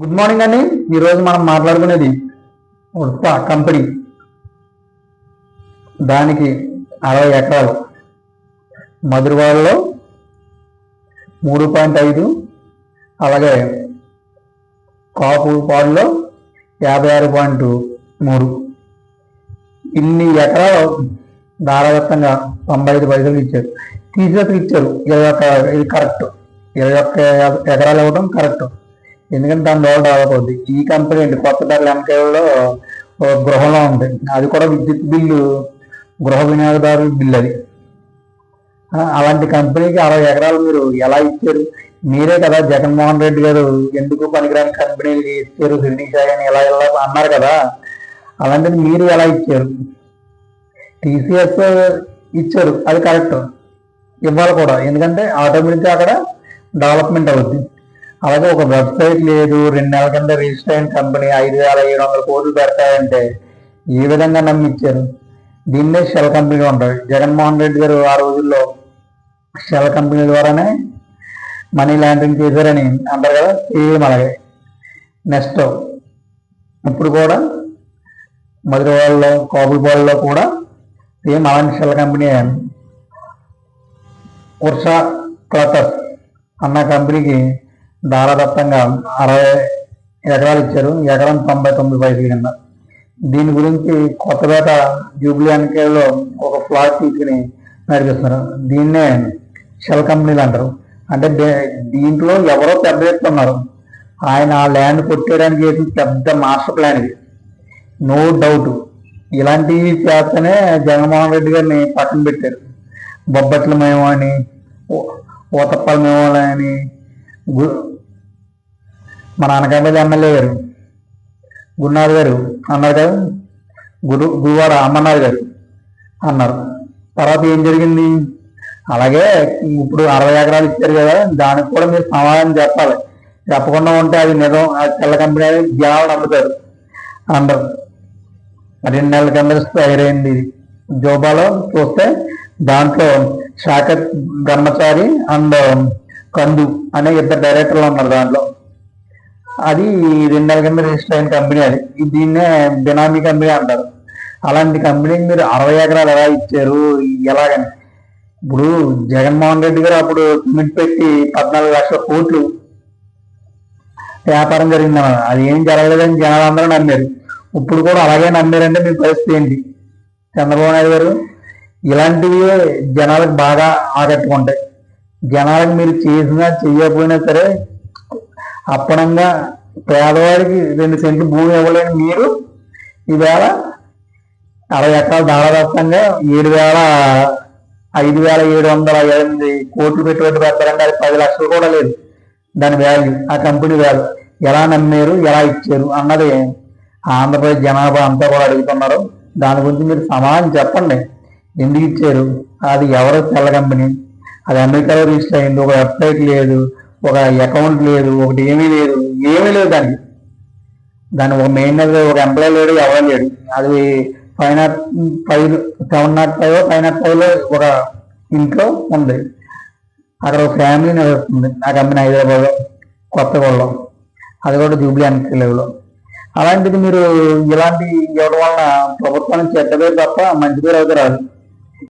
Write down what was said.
Good morning అండి. ఈరోజు మనం మాట్లాడుకునేది ఉత్ప కంపెనీ. దానికి అరవై ఎకరాలు. మధురవాడలో మూడు పాయింట్ ఐదు అలాగే కాపు పాడులో యాభై ఆరు పాయింట్ మూడు. ఇన్ని ఎకరాలు ధారాదత్తంగా తొంభై ఐదు పైసలు ఇచ్చారు. తీసేసి ఇచ్చారు. ఇరవై ఒక్క ఇది కరెక్ట్. ఇరవై ఒక్క ఎకరాలు ఇవ్వడం కరెక్ట్. ఎందుకంటే దాని ద్వారా డెవలప్ అవుద్ది. ఈ కంపెనీ అండి కొత్త ధరలు ఎంకేలో గృహంలో ఉంది. అది కూడా విద్యుత్ బిల్లు గృహ వినియోగదారుల బిల్లు అది. అలాంటి కంపెనీకి అరవై ఎకరాలు మీరు ఎలా ఇచ్చారు? మీరే కదా జగన్మోహన్ రెడ్డి గారు ఎందుకు పనికిరాని కంపెనీలకి ఇచ్చారు సిరిడి సాయి అని ఎలా ఎలా అన్నారు కదా. అలాంటిది మీరు ఎలా ఇచ్చారు? టీసీఎస్ ఇచ్చారు అది కరెక్ట్. ఇవ్వాలి కూడా. ఎందుకంటే ఆటోమేటిక్గా అక్కడ డెవలప్మెంట్ అవుద్ది. అలాగే ఒక వెబ్సైట్ లేదు. రెండు నెలల కింద రిజిస్టర్ అయిన కంపెనీ ఐదు వేల ఏడు వందల కోట్లు పెడతాయంటే ఏ విధంగా నమ్మించారు? దీన్నే షెల్ కంపెనీ ఉంటాయి జగన్మోహన్ రెడ్డి గారు ఆ రోజుల్లో షెల్ కంపెనీ ద్వారానే మనీ లాండరింగ్ చేశారని అంటారు కదా. సేమ్ అలాగే. నెక్స్ట్ ఇప్పుడు కూడా మధురవాడలో కోపులపాడులో కూడా సేమ్ అలాంటి షెల్ కంపెనీ వర్ష క్లాతర్స్ అన్న కంపెనీకి దారాదత్తంగా అరవై ఎకరాలు ఇచ్చారు. ఎకరం తొంభై తొమ్మిది పైసలు కింద దీని గురించి కొత్తపేట జూబ్లీ అన్కేలో ఒక ఫ్లాట్ తీసుకుని నడిపిస్తున్నారు. దీన్నే షెల్ కంపెనీలు అంటారు. అంటే దే- దీంట్లో ఎవరో పెద్ద వ్యక్తి ఉన్నారు. ఆయన ఆ ల్యాండ్ కొట్టేయడానికి చేసిన పెద్ద మాస్టర్ ప్లాన్ ఇది. No doubt. ఇలాంటివి చేస్తేనే జగన్మోహన్ రెడ్డి గారిని పక్కన పెట్టారు. బొబ్బట్ల మేము అని ఊతప్పల మేము అని మన అనకాపల్లి ఎమ్మెల్యే గారు గురునాథ్ గారు అన్నారు కదా గురు గురువాడ అమ్మనాథ్ గారు అన్నారు. తర్వాత ఏం జరిగింది? అలాగే ఇప్పుడు అరవై ఎకరాలు ఇచ్చారు కదా దానికి కూడా మీరు సమాధానం చెప్పాలి. చెప్పకుండా ఉంటే అది నిజం అది తెల్ల కంపెనీ అని జనాలు నమ్ముతారు అందరు. రెండు నెలల కింద ఫైర్ అయింది జోబాలో చూస్తే దాంట్లో శాఖ బ్రహ్మచారి అండ్ కందు అనే ఇద్దరు డైరెక్టర్లు ఉన్నారు దాంట్లో. అది రెండు నెలల కింద రిజిస్టర్ అయిన కంపెనీ అది. దీన్నే బినామీ కంపెనీ అంటారు. అలాంటి కంపెనీకి మీరు అరవై ఎకరాలు ఎలా ఇచ్చారు? ఎలాగని. ఇప్పుడు జగన్మోహన్ రెడ్డి గారు అప్పుడు సిమెంట్ పెట్టి పద్నాలుగు లక్షల కోట్లు వ్యాపారం జరిగిందన్నారు అది ఏం జరగలేదని జనాలందరూ నమ్మారు. ఇప్పుడు కూడా అలాగే నమ్మారంటే మీ పరిస్థితి ఏంటి? చంద్రబాబు నాయుడు గారు ఇలాంటివి జనాలకు బాగా ఆకట్టుకుంటాయి. జనాలకు మీరు చేసినా చేయకపోయినా సరే అప్పనంగా పేదవాడికి రెండు సెంట్లు భూమి ఇవ్వలేని మీరు ఈవేళ అరవై ఎకరాల దాదాపుగా ఏడు వేల ఐదు వేల ఏడు వందల ఎనిమిది కోట్లు పెట్టుబడి పెడతారంటే అది పది లక్షలు కూడా లేదు. దాని వాల్యూ ఆ కంపెనీ వాల్యూ ఎలా నమ్మారు ఎలా ఇచ్చారు అన్నది ఆంధ్రప్రదేశ్ జనాభా అంతా కూడా అడుగుతున్నారు. దాని గురించి మీరు సమాధానం చెప్పండి. ఎందుకు ఇచ్చారు? అది ఎవరో తెల్ల కంపెనీ అది అమెరికాలో రిజిస్టర్ అయింది. ఒక వెబ్సైట్ లేదు ఒక అకౌంట్ లేదు ఒకటి ఏమీ లేదు ఏమీ లేదు దానికి. దాని ఒక మెయిన్ ఒక ఎంప్లాయ్ లేడు ఎవరు లేడు. అది five nought five seven nought five five nought ఫైవ్లో ఒక ఇంట్లో ఉంది. అక్కడ ఒక ఫ్యామిలీ నడుస్తుంది ఆ కంపెనీ హైదరాబాద్ కొత్తగూడలో. అది కూడా జూబ్లీ లెవెల్లో అలాంటిది మీరు ఇలాంటి ఇవ్వడం వలన ప్రభుత్వానికి చెడ్డ పేరు తప్ప మంచి పేరు అయితే రాదు.